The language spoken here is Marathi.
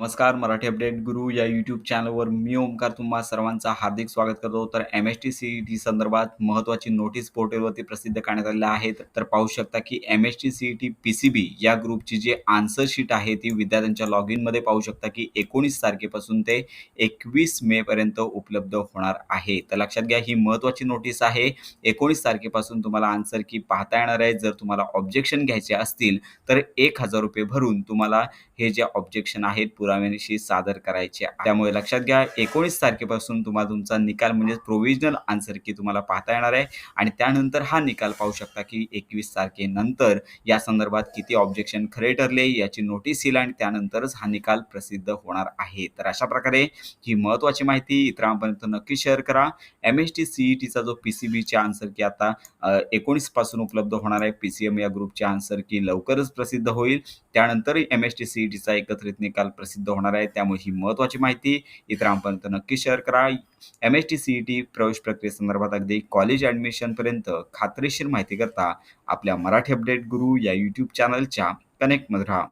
नमस्कार मराठी अपडेट गुरु या यूट्यूब चॅनलवर मी ओमकार तुम्हा सर्वांचा हार्दिक स्वागत करतो. तर M S T C E T संदर्भात महत्त्वाची नोटीस पोर्टलवरती प्रसिद्ध करण्यात आलेल्या आहेत. तर पाहू शकता की M S T C E T P C B या ग्रुपची जी आन्सर शीट आहे ती विद्यार्थ्यांच्या लॉग इनमध्ये पाहू शकता की एकोणीस तारखेपासून ते एकवीस मे पर्यंत उपलब्ध होणार आहे. तर लक्षात घ्या ही महत्त्वाची नोटीस आहे. एकोणीस तारखेपासून तुम्हाला आन्सर की पाहता येणार आहे. जर तुम्हाला ऑब्जेक्शन घ्यायचे असतील तर एक हजार रुपये भरून तुम्हाला हे जे ऑब्जेक्शन आहेत पुराव्यानिशी सादर करायचे त्यामुळे लक्षात घ्या एकोणीस तारखेपासून तुम्हाला तुमचा निकाल म्हणजे प्रोव्हिजनल आन्सर की तुम्हाला पाहता येणार आहे. आणि त्यानंतर हा निकाल पाहू शकता की एकवीस तारखेनंतर या संदर्भात किती ऑब्जेक्शन खरे ठरले याची नोटीस येईल आणि त्यानंतरच हा निकाल प्रसिद्ध होणार आहे. तर अशा प्रकारे ही महत्त्वाची माहिती इतरांपर्यंत नक्की शेअर करा. एम एस टी सीई टीचा जो पी सी बीचा आन्सर की आता एकोणीसपासून उपलब्ध होणार आहे पी सी एम या ग्रुपचे आन्सर की लवकरच प्रसिद्ध होईल. त्यानंतर एम एस टी सी टीचा एकत्रित निकाल प्रसिद्ध होणार आहे. त्यामुळे ही महत्त्वाची माहिती इतरांपर्यंत नक्की शेअर करा. M S T C T प्रवेश प्रक्रियेसंदर्भात अगदी कॉलेज ॲडमिशनपर्यंत खात्रीशीर माहिती करता आपल्या मराठी अपडेट गुरु या यूट्यूब चॅनलच्या कनेक्टमध्ये राहा.